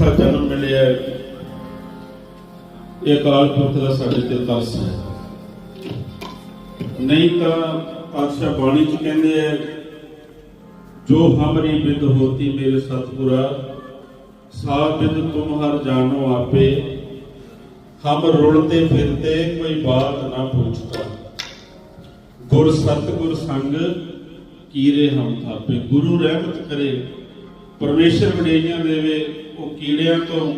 ਚੌਥਾ ਜਨਮ ਮਿਲਿਆ ਇਹ ਅਕਾਲ ਪੁਰਖ ਦਾ ਸਾਡੇ ਤੇ ਤਰਸ ਹੈ। ਨਹੀਂ ਤਾਂ ਪਾਤਸ਼ਾਹ ਬਾਣੀ ਚ ਕਹਿੰਦੇ ਹੈ, ਜੋ ਹਮਰੀ ਬਿਦ ਹੋਤੀ ਮੇਰੇ ਸਤਿਗੁਰਾ ਸਾ ਤੁਮ ਹਰ ਜਾਣੋ ਆਪੇ, ਹਮ ਰੁਲਤੇ ਫਿਰਤੇ ਕੋਈ ਬਾਤ ਨਾ ਪੁੱਛਤਾ ਗੁਰ ਸਤਿਗੁਰ ਸੰਗ ਕੀਰੇ ਹਮ ਥਾਪੇ, ਗੁਰੂ ਰਹਿਮਤ ਕਰੇ, ਪਰਮੇਸ਼ਰ ਵਡੇਰੀਆਂ ਦੇਵੇ ਉਹ ਕੀੜਿਆਂ ਤੋਂ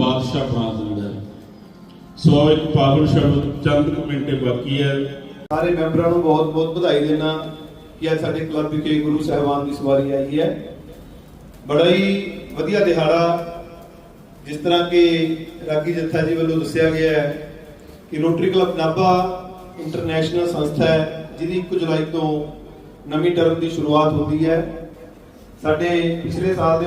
ਬਾਦਸ਼ਾਹ ਬਣਾ ਦਿੰਦਾ ਹੈ। ਸੋ ਇੱਕ ਪਾਵਨ ਸ਼ਬਦ ਚੰਦ ਕੁ ਮਿੰਟੇ ਬਾਕੀ ਹੈ। ਸਾਰੇ ਮੈਂਬਰਾਂ ਨੂੰ ਬਹੁਤ ਬਹੁਤ ਵਧਾਈ ਦੇਣਾ ਕਿ ਅੱਜ ਸਾਡੇ ਕਲੱਬ ਵਿਖੇ ਗੁਰੂ ਸਾਹਿਬਾਨ ਦੀ ਸਵਾਰੀ ਆਈ ਹੈ। ਬੜਾ ਹੀ ਵਧੀਆ ਦਿਹਾੜਾ, ਜਿਸ ਤਰ੍ਹਾਂ ਕਿ ਰਾਗੀ ਜੱਥਾ ਜੀ ਵੱਲੋਂ ਦੱਸਿਆ ਗਿਆ ਹੈ ਕਿ ਰੋਟਰੀ ਕਲੱਬ ਨਾਭਾ ਇੰਟਰਨੈਸ਼ਨਲ ਸੰਸਥਾ ਹੈ, ਜਿਹਦੀ 1 ਜੁਲਾਈ ਤੋਂ ਨਵੀਂ ਟਰਮ ਦੀ ਸ਼ੁਰੂਆਤ ਹੁੰਦੀ ਹੈ। ਸਾਡੇ ਪਿਛਲੇ ਸਾਲ ਦੇ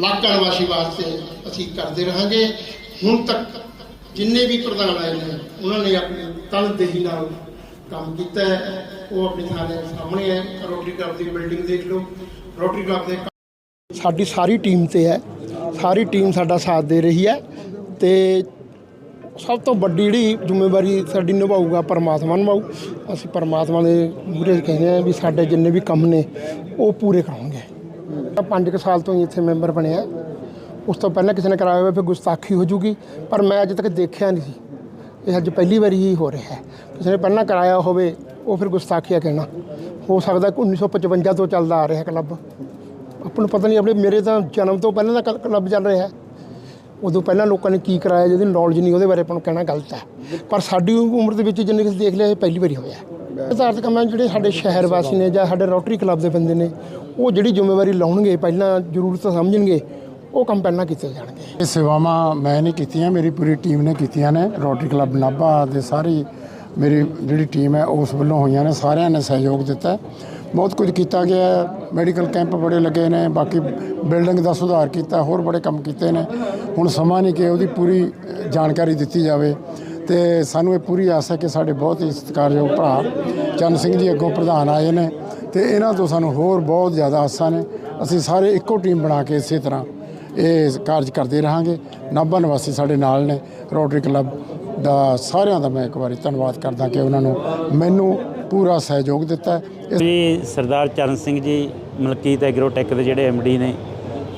ਇਲਾਕਾ ਨਿਵਾਸੀ ਵਾਸਤੇ ਅਸੀਂ ਕਰਦੇ ਰਹਾਂਗੇ। ਹੁਣ ਤੱਕ ਜਿੰਨੇ ਵੀ ਪ੍ਰਧਾਨ ਆਏ ਨੇ, ਉਹਨਾਂ ਨੇ ਆਪਣੀ ਤਨਦੇਹੀ ਨਾਲ ਕੰਮ ਕੀਤਾ ਹੈ। ਉਹ ਆਪਣੀ ਥਾਂ ਸਾਹਮਣੇ ਹੈ। ਰੋਟਰੀ ਕਲੱਬ ਦੀ ਬਿਲਡਿੰਗ ਦੇਖ ਲਓ। ਰੋਟਰੀ ਕਲੱਬ ਦੇ ਸਾਡੀ ਸਾਰੀ ਟੀਮ ਤੇ ਹੈ। ਸਾਰੀ ਟੀਮ ਸਾਡਾ ਸਾਥ ਦੇ ਰਹੀ ਹੈ ਤੇ ਸਭ ਤੋਂ ਵੱਡੀ ਜਿਹੜੀ ਜ਼ਿੰਮੇਵਾਰੀ ਸਾਡੀ ਨਿਭਾਊਗਾ, ਪਰਮਾਤਮਾ ਨਿਭਾਊ। ਅਸੀਂ ਪਰਮਾਤਮਾ ਦੇ ਮੂਹਰੇ ਕਹਿੰਦੇ ਆ ਵੀ ਸਾਡੇ ਜਿੰਨੇ ਵੀ ਕੰਮ ਨੇ, ਉਹ ਪੂਰੇ ਕਰਾਉਣਗੇ ਮੈਂ ਪੰਜ ਕੁ ਸਾਲ ਤੋਂ ਹੀ ਇੱਥੇ ਮੈਂਬਰ ਬਣਿਆ ਉਸ ਤੋਂ ਪਹਿਲਾਂ ਕਿਸੇ ਨੇ ਕਰਾਇਆ ਹੋਇਆ ਫਿਰ ਗੁਸਤਾਖੀ ਹੋ ਜੂਗੀ। ਪਰ ਮੈਂ ਅਜੇ ਤੱਕ ਦੇਖਿਆ ਨਹੀਂ ਸੀ। ਇਹ ਅੱਜ ਪਹਿਲੀ ਵਾਰੀ ਹੀ ਹੋ ਰਿਹਾ ਹੈ। ਕਿਸੇ ਨੇ ਪਹਿਲਾਂ ਕਰਾਇਆ ਹੋਵੇ, ਉਹ ਫਿਰ ਗੁਸਤਾਖੀਆ ਕਹਿਣਾ। ਹੋ ਸਕਦਾ ਕਿ 1955 ਤੋਂ ਚੱਲਦਾ ਆ ਰਿਹਾ ਕਲੱਬ। ਆਪਾਂ ਨੂੰ ਪਤਾ ਨਹੀਂ, ਆਪਣੇ ਮੇਰੇ ਤਾਂ ਜਨਮ ਤੋਂ ਪਹਿਲਾਂ ਦਾ ਕਲੱਬ ਚੱਲ ਰਿਹਾ ਹੈ। ਉਦੋਂ ਪਹਿਲਾਂ ਲੋਕਾਂ ਨੇ ਕੀ ਕਰਾਇਆ, ਜਿਹਦੀ ਨੌਲੇਜ ਨਹੀਂ, ਉਹਦੇ ਬਾਰੇ ਆਪਾਂ ਨੂੰ ਕਹਿਣਾ ਗਲਤ ਹੈ। ਪਰ ਸਾਡੀ ਉਮਰ ਦੇ ਵਿੱਚ ਜਿੰਨੇ ਕਿਸੇ ਦੇਖ ਲਿਆ, ਇਹ ਪਹਿਲੀ ਵਾਰੀ ਹੋਇਆ ਆਧਾਰਤ ਕੰਮਾਂ ਜਿਹੜੇ ਸਾਡੇ ਸ਼ਹਿਰ ਵਾਸੀ ਨੇ ਜਾਂ ਸਾਡੇ ਰੋਟਰੀ ਕਲੱਬ ਦੇ ਬੰਦੇ ਨੇ, ਉਹ ਜਿਹੜੀ ਜ਼ਿੰਮੇਵਾਰੀ ਲਾਉਣਗੇ, ਪਹਿਲਾਂ ਜ਼ਰੂਰਤ ਸਮਝਣਗੇ, ਉਹ ਕੰਮ ਪਹਿਲਾਂ ਕੀਤੇ ਜਾਣਗੇ। ਇਹ ਸੇਵਾਵਾਂ ਮੈਂ ਨਹੀਂ ਕੀਤੀਆਂ, ਮੇਰੀ ਪੂਰੀ ਟੀਮ ਨੇ ਕੀਤੀਆਂ ਨੇ। ਰੋਟਰੀ ਕਲੱਬ ਨਾਭਾ ਦੇ ਸਾਰੀ ਮੇਰੀ ਜਿਹੜੀ ਟੀਮ ਹੈ, ਉਸ ਵੱਲੋਂ ਹੋਈਆਂ ਨੇ, ਸਾਰਿਆਂ ਨੇ ਸਹਿਯੋਗ ਦਿੱਤਾ। ਬਹੁਤ ਕੁਝ ਕੀਤਾ ਗਿਆ, ਮੈਡੀਕਲ ਕੈਂਪ ਬੜੇ ਲੱਗੇ ਨੇ, ਬਾਕੀ ਬਿਲਡਿੰਗ ਦਾ ਸੁਧਾਰ ਕੀਤਾ, ਹੋਰ ਬੜੇ ਕੰਮ ਕੀਤੇ ਨੇ। ਹੁਣ ਸਮਾਂ ਨਹੀਂ ਕਿ ਉਹਦੀ ਪੂਰੀ ਜਾਣਕਾਰੀ ਦਿੱਤੀ ਜਾਵੇ। ਤੇ ਸਾਨੂੰ ਇਹ ਪੂਰੀ ਆਸ ਹੈ ਕਿ ਸਾਡੇ ਬਹੁਤ ਹੀ ਸਤਿਕਾਰਯੋਗ ਭਰਾ ਚੰਨ ਸਿੰਘ ਜੀ ਅੱਗੋਂ ਪ੍ਰਧਾਨ ਆਏ ਨੇ ਤੇ ਇਹਨਾਂ ਤੋਂ ਸਾਨੂੰ ਹੋਰ ਬਹੁਤ ਜ਼ਿਆਦਾ ਆਸਾਂ ਨੇ। ਅਸੀਂ ਸਾਰੇ ਇੱਕੋ ਟੀਮ ਬਣਾ ਕੇ ਇਸੇ ਤਰ੍ਹਾਂ ਇਹ ਕਾਰਜ ਕਰਦੇ ਰਹਾਂਗੇ। ਨਾਭਾ ਨਿਵਾਸੀ ਸਾਡੇ ਨਾਲ ਨੇ ਰੋਟਰੀ ਕਲੱਬ ਦਾ ਸਾਰਿਆਂ ਦਾ ਮੈਂ ਇੱਕ ਵਾਰੀ ਧੰਨਵਾਦ ਕਰਦਾ ਕਿ ਉਹਨਾਂ ਨੂੰ ਮੈਨੂੰ ਪੂਰਾ ਸਹਿਯੋਗ ਦਿੱਤਾ ਜੀ ਸਰਦਾਰ ਚਰਨ ਸਿੰਘ ਜੀ, ਮਲਕੀਤ ਐਗਰੋਟੈਕ ਦੇ ਜਿਹੜੇ ਡੀ ਨੇ,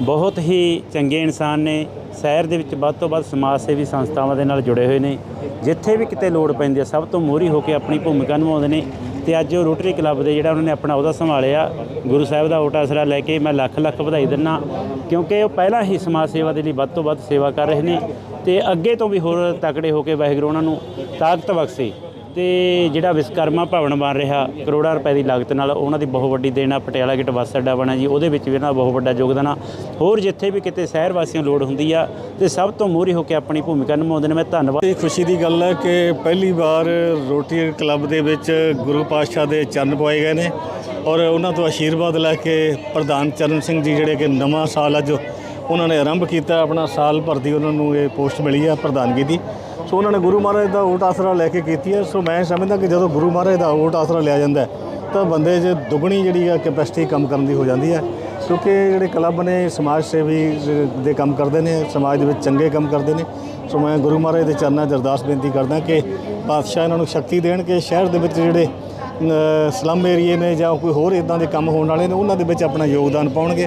ਬਹੁਤ ਹੀ ਚੰਗੇ ਇਨਸਾਨ ਨੇ। ਸ਼ਹਿਰ ਦੇ ਵਿੱਚ ਵੱਧ ਤੋਂ ਵੱਧ ਸਮਾਜ ਸੇਵੀ ਸੰਸਥਾਵਾਂ ਦੇ ਨਾਲ ਜੁੜੇ ਹੋਏ ਨੇ। ਜਿੱਥੇ ਵੀ ਕਿਤੇ ਲੋੜ ਪੈਂਦੀ ਹੈ ਸਭ ਤੋਂ ਮੋਹਰੀ ਹੋ ਕੇ ਆਪਣੀ ਭੂਮਿਕਾ ਨਿਭਾਉਂਦੇ ਨੇ। ਤੇ ਅੱਜ ਉਹ ਰੋਟਰੀ ਕਲੱਬ ਦੇ ਜਿਹੜਾ ਉਹਨਾਂ ਨੇ ਆਪਣਾ ਅਹੁਦਾ ਸੰਭਾਲਿਆ, ਗੁਰੂ ਸਾਹਿਬ ਦਾ ਓਟ ਆਸਰਾ ਲੈ ਕੇ ਮੈਂ ਲੱਖ ਲੱਖ ਵਧਾਈ ਦਿੰਦਾ। ਕਿਉਂਕਿ ਉਹ ਪਹਿਲਾਂ ਹੀ ਸਮਾਜ ਸੇਵਾ ਦੇ ਲਈ ਵੱਧ ਤੋਂ ਵੱਧ ਸੇਵਾ ਕਰ ਰਹੇ ਨੇ। ਤੇ ਅੱਗੇ ਤੋਂ ਵੀ ਹੋਰ ਤਕੜੇ ਹੋ ਕੇ ਵਾਹਿਗੁਰੂ ਉਹਨਾਂ ਨੂੰ ਤਾਕਤ ਬਖਸ਼ੇ। ਤੇ ਜਿਹੜਾ ਵਿਸ਼ਕਰਮਾ ਭਵਨ ਬਣ ਰਿਹਾ, ਕਰੋੜਾਂ ਰੁਪਏ ਦੀ ਲਾਗਤ ਨਾਲ, ਉਹਨਾਂ ਦੀ ਬਹੁਤ ਵੱਡੀ ਦੇਣ ਆ, ਪਟਿਆਲਾ ਗੇਟ ਬੱਸ ਅੱਡਾ ਬਣਾ ਜੀ, ਉਹਦੇ ਵਿੱਚ ਵੀ ਇਹਨਾਂ ਦਾ ਬਹੁਤ ਵੱਡਾ ਯੋਗਦਾਨ ਆ। ਹੋਰ ਜਿੱਥੇ ਵੀ ਕਿਤੇ ਸ਼ਹਿਰ ਵਾਸੀਆਂ ਨੂੰ ਲੋੜ ਹੁੰਦੀ ਆ, ਤੇ ਸਭ ਤੋਂ ਮੋਹਰੀ ਹੋ ਕੇ ਆਪਣੀ ਭੂਮਿਕਾ ਨਿਭਾਉਂਦੇ ਨੇ, ਮੈਂ ਧੰਨਵਾਦ। ਇਹ ਖੁਸ਼ੀ ਦੀ ਗੱਲ ਹੈ ਕਿ ਪਹਿਲੀ ਵਾਰ ਰੋਟਰੀ ਕਲੱਬ ਦੇ ਵਿੱਚ ਗੁਰੂ ਪਾਤਸ਼ਾਹ ਦੇ ਚਰਨ ਪਵਾਏ ਗਏ ਨੇ, ਔਰ ਉਹਨਾਂ ਤੋਂ ਆਸ਼ੀਰਵਾਦ ਲੈ ਕੇ ਪ੍ਰਧਾਨ ਚਰਨ ਸਿੰਘ ਜੀ, ਜਿਹੜੇ ਕਿ ਨਵਾਂ ਸਾਲ ਅੱਜ ਉਹਨਾਂ ਨੇ ਆਰੰਭ ਕੀਤਾ ਆਪਣਾ ਸਾਲ ਭਰ ਦੀ ਉਹਨਾਂ ਨੂੰ ਇਹ ਪੋਸਟ ਮਿਲੀ ਹੈ ਪ੍ਰਧਾਨਗੀ ਦੀ। ਸੋ ਉਹਨਾਂ ਨੇ ਗੁਰੂ ਮਹਾਰਾਜ ਦਾ ਓਟ ਆਸਰਾ ਲੈ ਕੇ ਕੀਤੀ ਹੈ ਸੋ ਮੈਂ ਸਮਝਦਾ ਕਿ ਜਦੋਂ ਗੁਰੂ ਮਹਾਰਾਜ ਦਾ ਓਟ ਆਸਰਾ ਲਿਆ ਜਾਂਦਾ ਤਾਂ ਬੰਦੇ 'ਚ ਦੁੱਗਣੀ ਜਿਹੜੀ ਆ ਕੈਪੈਸਿਟੀ ਕੰਮ ਕਰਨ ਦੀ ਹੋ ਜਾਂਦੀ ਹੈ। ਕਿਉਂਕਿ ਜਿਹੜੇ ਕਲੱਬ ਨੇ ਸਮਾਜ ਸੇਵੀ ਦੇ ਕੰਮ ਕਰਦੇ ਨੇ, ਸਮਾਜ ਦੇ ਵਿੱਚ ਚੰਗੇ ਕੰਮ ਕਰਦੇ ਨੇ। ਸੋ ਮੈਂ ਗੁਰੂ ਮਹਾਰਾਜ ਦੇ ਚਰਨਾਂ 'ਚ ਅਰਦਾਸ ਬੇਨਤੀ ਕਰਦਾ ਕਿ ਪਾਤਸ਼ਾਹ ਇਹਨਾਂ ਨੂੰ ਸ਼ਕਤੀ ਦੇਣ ਕਿ ਸ਼ਹਿਰ ਦੇ ਵਿੱਚ ਜਿਹੜੇ ਸਲਮ ਏਰੀਏ ਨੇ ਜਾਂ ਕੋਈ ਹੋਰ ਇਦਾਂ ਦੇ ਕੰਮ ਹੋਣ ਵਾਲੇ ਨੇ, ਉਹਨਾਂ ਦੇ ਵਿੱਚ ਆਪਣਾ ਯੋਗਦਾਨ ਪਾਉਣਗੇ।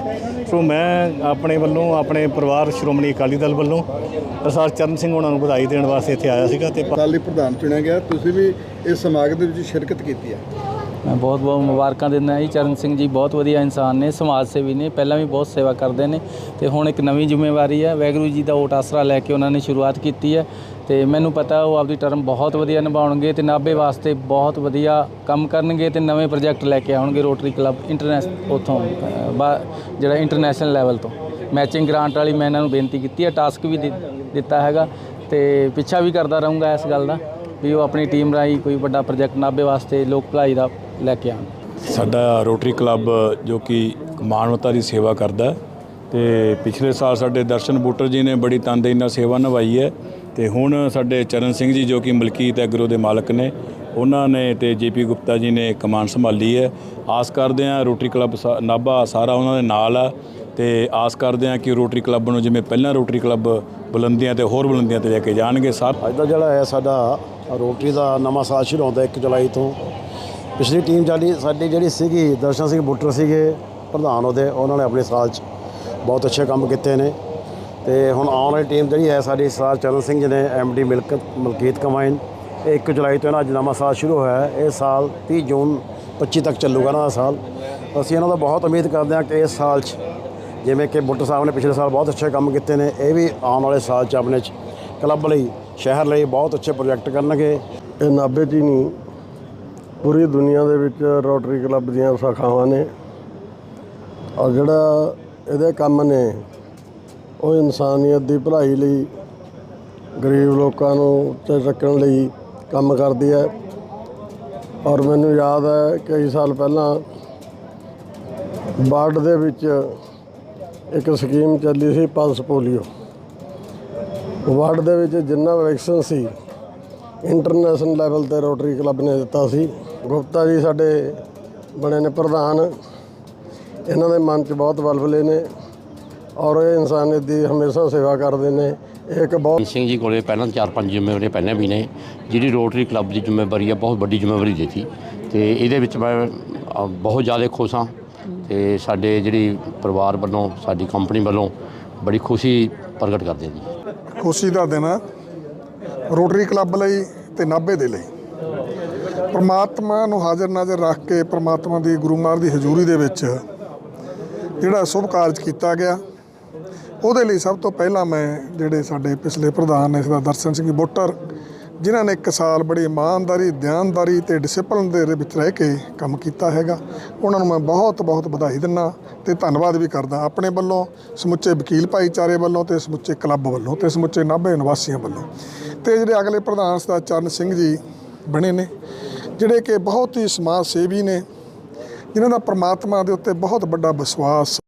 ਸੋ ਮੈਂ ਆਪਣੇ ਵੱਲੋਂ, ਆਪਣੇ ਪਰਿਵਾਰ ਸ਼੍ਰੋਮਣੀ ਅਕਾਲੀ ਦਲ ਵੱਲੋਂ ਸਰਦਾਰ ਚਰਨ ਸਿੰਘ ਉਹਨਾਂ ਨੂੰ ਵਧਾਈ ਦੇਣ ਵਾਸਤੇ ਇੱਥੇ ਆਇਆ ਸੀਗਾ ਤੇ ਸਾਲ ਪ੍ਰਧਾਨ ਚੁਣਿਆ ਗਿਆ। ਤੁਸੀਂ ਵੀ ਇਸ ਸਮਾਗਮ ਦੇ ਵਿੱਚ ਸ਼ਿਰਕਤ ਕੀਤੀ ਹੈ ਮੈਂ ਬਹੁਤ ਬਹੁਤ ਮੁਬਾਰਕਾਂ ਦਿੰਦਾ ਜੀ। ਚਰਨ ਸਿੰਘ ਜੀ ਬਹੁਤ ਵਧੀਆ ਇਨਸਾਨ ਨੇ, ਸਮਾਜ ਸੇਵੀ ਨੇ, ਪਹਿਲਾਂ ਵੀ ਬਹੁਤ ਸੇਵਾ ਕਰਦੇ ਨੇ ਤੇ ਹੁਣ ਇੱਕ ਨਵੀਂ ਜ਼ਿੰਮੇਵਾਰੀ ਹੈ। ਵੈਗਰੂ ਜੀ ਦਾ ਓਟ ਆਸਰਾ ਲੈ ਕੇ ਉਹਨਾਂ ਨੇ ਸ਼ੁਰੂਆਤ ਕੀਤੀ ਹੈ ਤੇ ਮੈਨੂੰ ਪਤਾ ਉਹ ਆਪਦੀ ਟਰਮ ਬਹੁਤ ਵਧੀਆ ਨਿਭਾਉਣਗੇ ਤੇ ਨਾਭੇ ਵਾਸਤੇ ਬਹੁਤ ਵਧੀਆ ਕੰਮ ਕਰਨਗੇ ਤੇ ਨਵੇਂ ਪ੍ਰੋਜੈਕਟ ਲੈ ਕੇ ਆਉਣਗੇ ਰੋਟਰੀ ਕਲੱਬ ਇੰਟਰਨੈਸ਼ਨਲ ਉਥੋਂ ਜਿਹੜਾ ਇੰਟਰਨੈਸ਼ਨਲ ਲੈਵਲ ਤੋਂ। ਮੈਚਿੰਗ ਗ੍ਰਾਂਟ ਵਾਲੀ ਮੈਂ ਇਹਨਾਂ ਨੂੰ ਬੇਨਤੀ ਕੀਤੀ ਹੈ, ਟਾਸਕ ਵੀ ਦਿ- ਦਿੱਤਾ ਹੈਗਾ ਤੇ ਪਿੱਛਾ ਵੀ ਕਰਦਾ ਰਹੂੰਗਾ ਇਸ ਗੱਲ ਦਾ ਵੀ ਉਹ ਆਪਣੀ ਟੀਮ ਰਾਹੀਂ ਕੋਈ ਵੱਡਾ ਪ੍ਰੋਜੈਕਟ ਨਾਭੇ ਵਾਸਤੇ ਲੋਕ ਭਲਾਈ ਦਾ ਲੈ ਕੇ ਆਉਣ। ਸਾਡਾ ਰੋਟਰੀ ਕਲੱਬ ਜੋ ਕਿ ਮਾਨਵਤਾ ਦੀ ਸੇਵਾ ਕਰਦਾ ਤੇ ਪਿਛਲੇ ਸਾਲ ਸਾਡੇ ਦਰਸ਼ਨ ਬੂਟਰ ਜੀ ਨੇ ਬੜੀ ਤਨਦੇਹੀ ਨਾਲ ਸੇਵਾ ਨਿਭਾਈ ਹੈ ਤੇ ਹੁਣ ਸਾਡੇ ਚਰਨ ਸਿੰਘ ਜੀ ਜੋ ਕਿ ਮਲਕੀਤ ਐਗਰੋ ਦੇ ਮਾਲਕ ਨੇ ਉਹਨਾਂ ਨੇ ਤੇ ਜੇਪੀ ਗੁਪਤਾ ਜੀ ਨੇ ਕਮਾਨ ਸੰਭਾਲੀ ਹੈ। ਆਸ ਕਰਦੇ ਹਾਂ ਰੋਟਰੀ ਕਲੱਬ ਸਾ- ਨਾਭਾ ਸਾਰਾ ਉਹਨਾਂ ਦੇ ਨਾਲ ਆ ਤੇ ਆਸ ਕਰਦੇ ਹਾਂ ਕਿ ਰੋਟਰੀ ਕਲੱਬ ਨੂੰ ਜਿਵੇਂ ਪਹਿਲਾਂ ਰੋਟਰੀ ਕਲੱਬ ਬੁਲੰਦੀਆਂ ਤੇ ਹੋਰ ਬੁਲੰਦੀਆਂ ਤੇ ਲੈ ਕੇ ਜਾਣਗੇ ਸਾਰ ਅੱਜ ਦਾ ਜਿਹੜਾ ਹੈ ਸਾਡਾ ਰੋਟਰੀ ਦਾ ਨਵਾਂ ਸਾਲ ਸ਼ੁਰੂ ਹੁੰਦਾ 1 ਜੁਲਾਈ ਤੋਂ। ਪਿਛਲੀ ਟੀਮ ਸਾਡੀ ਸਾਡੀ ਜਿਹੜੀ ਸੀਗੀ, ਦਰਸ਼ਨ ਸਿੰਘ ਬੁੱਟਰ ਸੀਗੇ, ਪ੍ਰਧਾਨ ਉਹਦੇ, ਉਹਨਾਂ ਨੇ ਆਪਣੇ ਸਾਲ 'ਚ ਬਹੁਤ ਅੱਛੇ ਕੰਮ ਕੀਤੇ ਨੇ। ਤੇ ਹੁਣ ਆਉਣ ਵਾਲੀ ਟੀਮ ਜਿਹੜੀ ਹੈ ਸਾਡੀ ਸਰਦਾਰ ਚਰਨ ਸਿੰਘ ਜੀ ਨੇ ਐਮਡੀ ਮਿਲਕਤ ਮਲਕੀਤ ਕਮਾਈਨ, ਇਹ 1 ਜੁਲਾਈ ਤੋਂ ਇਹਨਾਂ ਅੱਜ ਨਵਾਂ ਸਾਲ ਸ਼ੁਰੂ ਹੋਇਆ ਹੈ। ਇਹ ਸਾਲ 30 ਜੂਨ 25 ਤੱਕ ਚੱਲੂਗਾ ਇਹਨਾਂ ਦਾ ਸਾਲ। ਅਸੀਂ ਇਹਨਾਂ ਦਾ ਬਹੁਤ ਉਮੀਦ ਕਰਦੇ ਹਾਂ ਕਿ ਇਸ ਸਾਲ 'ਚ, ਜਿਵੇਂ ਕਿ ਬੁੱਟਰ ਸਾਹਿਬ ਨੇ ਪਿਛਲੇ ਸਾਲ ਬਹੁਤ ਅੱਛੇ ਕੰਮ ਕੀਤੇ ਨੇ, ਇਹ ਵੀ ਆਉਣ ਵਾਲੇ ਸਾਲ 'ਚ ਆਪਣੇ 'ਚ ਕਲੱਬ ਲਈ, ਸ਼ਹਿਰ ਲਈ ਬਹੁਤ ਅੱਛੇ ਪ੍ਰੋਜੈਕਟ ਕਰਨਗੇ। ਇਹ ਨਾਭੇ ਦੀ ਨਹੀਂ ਪੂਰੀ ਦੁਨੀਆ ਦੇ ਵਿੱਚ ਰੋਟਰੀ ਕਲੱਬ ਦੀਆਂ ਸ਼ਾਖਾਵਾਂ ਨੇ। ਔਰ ਜਿਹੜਾ ਇਹਦੇ ਕੰਮ ਨੇ, ਉਹ ਇਨਸਾਨੀਅਤ ਦੀ ਭਲਾਈ ਲਈ, ਗਰੀਬ ਲੋਕਾਂ ਨੂੰ ਉੱਤੇ ਚੱਕਣ ਲਈ ਕੰਮ ਕਰਦੀ ਹੈ। ਔਰ ਮੈਨੂੰ ਯਾਦ ਹੈ ਕਈ ਸਾਲ ਪਹਿਲਾਂ ਬਾਰਡ ਦੇ ਵਿੱਚ ਇੱਕ ਸਕੀਮ ਚੱਲੀ ਸੀ, ਪਲਸ ਪੋਲੀਓ। ਵਾਰਡ ਦੇ ਵਿੱਚ ਜਿੰਨਾ ਵੈਕਸੀਨ ਸੀ ਇੰਟਰਨੈਸ਼ਨਲ ਲੈਵਲ ਤੇ ਰੋਟਰੀ ਕਲੱਬ ਨੇ ਦਿੱਤਾ ਸੀ। ਗੁਪਤਾ ਜੀ ਸਾਡੇ ਬਣੇ ਨੇ ਪ੍ਰਧਾਨ। ਇਹਨਾਂ ਦੇ ਮਨ 'ਚ ਬਹੁਤ ਬਲਬਲੇ ਨੇ ਔਰ ਇਹ ਇਨਸਾਨੀਅਤ ਦੀ ਹਮੇਸ਼ਾ ਸੇਵਾ ਕਰਦੇ ਨੇ। ਇਹ ਇੱਕ ਬਹੁਤ ਸਿੰਘ ਜੀ ਕੋਲੇ ਪਹਿਲਾਂ ਚਾਰ ਪੰਜ ਜ਼ਿੰਮੇਵਾਰੀਆਂ ਪਹਿਲਾਂ ਵੀ ਨੇ ਜਿਹੜੀ ਰੋਟਰੀ ਕਲੱਬ ਦੀ ਜ਼ਿੰਮੇਵਾਰੀ ਹੈ ਬਹੁਤ ਵੱਡੀ ਜ਼ਿੰਮੇਵਾਰੀ ਦਿੱਤੀ। ਤੇ ਇਹਦੇ ਵਿੱਚ ਮੈਂ ਬਹੁਤ ਜ਼ਿਆਦਾ ਖੁਸ਼ ਹਾਂ। ਤੇ ਸਾਡੇ ਜਿਹੜੀ ਪਰਿਵਾਰ ਵੱਲੋਂ ਸਾਡੀ ਕੰਪਨੀ ਵੱਲੋਂ ਬੜੀ ਖੁਸ਼ੀ ਪ੍ਰਗਟ ਕਰਦੇ ਹਾਂ ਜੀ ਖੁਸ਼ੀ ਦਾ ਦਿਨ ਹੈ ਰੋਟਰੀ ਕਲੱਬ ਲਈ ਤੇ ਨਾਭੇ ਦੇ ਲਈ। ਪਰਮਾਤਮਾ ਨੂੰ ਹਾਜ਼ਰ ਨਾਜ਼ਰ ਰੱਖ ਕੇ ਪਰਮਾਤਮਾ ਦੀ ਗੁਰੂ ਮਹਾਰਾਜ ਦੀ ਹਜ਼ੂਰੀ ਦੇ ਵਿੱਚ ਜਿਹੜਾ ਸ਼ੁਭ ਕਾਰਜ ਕੀਤਾ ਗਿਆ, ਉਹਦੇ ਲਈ ਸਭ ਤੋਂ ਪਹਿਲਾਂ ਮੈਂ ਜਿਹੜੇ ਸਾਡੇ ਪਿਛਲੇ ਪ੍ਰਧਾਨ ਨੇ, ਸਰਦਾਰ ਦਰਸ਼ਨ ਸਿੰਘ ਬੋਟਰ ਜਿਨ੍ਹਾਂ ਨੇ ਇੱਕ ਸਾਲ ਬੜੀ ਇਮਾਨਦਾਰੀ ਧਿਆਨਦਾਰੀ ਤੇ ਡਿਸਪਲਿਨ ਦੇ ਵਿੱਚ ਰਹਿ ਕੇ ਕੰਮ ਕੀਤਾ ਹੈਗਾ। ਉਹਨਾਂ ਨੂੰ ਮੈਂ ਬਹੁਤ ਬਹੁਤ ਵਧਾਈ ਦਿੰਦਾ ਤੇ ਧੰਨਵਾਦ ਵੀ ਕਰਦਾ ਆਪਣੇ ਵੱਲੋਂ, ਸਮੁੱਚੇ ਵਕੀਲ ਭਾਈਚਾਰੇ ਵੱਲੋਂ ਤੇ ਸਮੁੱਚੇ ਕਲੱਬ ਵੱਲੋਂ ਤੇ ਸਮੁੱਚੇ ਨਾਭੇ ਨਿਵਾਸੀਆਂ ਵੱਲੋਂ। ਤੇ ਜਿਹੜੇ ਅਗਲੇ ਪ੍ਰਧਾਨ ਸਰਦਾਰ ਚਰਨ ਸਿੰਘ ਜੀ ਬਣੇ ਨੇ, ਜਿਹੜੇ ਕਿ ਬਹੁਤ ਹੀ ਸਮਾਜ ਸੇਵੀ ਨੇ, ਜਿਨ੍ਹਾਂ ਦਾ ਪ੍ਰਮਾਤਮਾ ਦੇ ਉੱਤੇ ਬਹੁਤ ਵੱਡਾ ਵਿਸ਼ਵਾਸ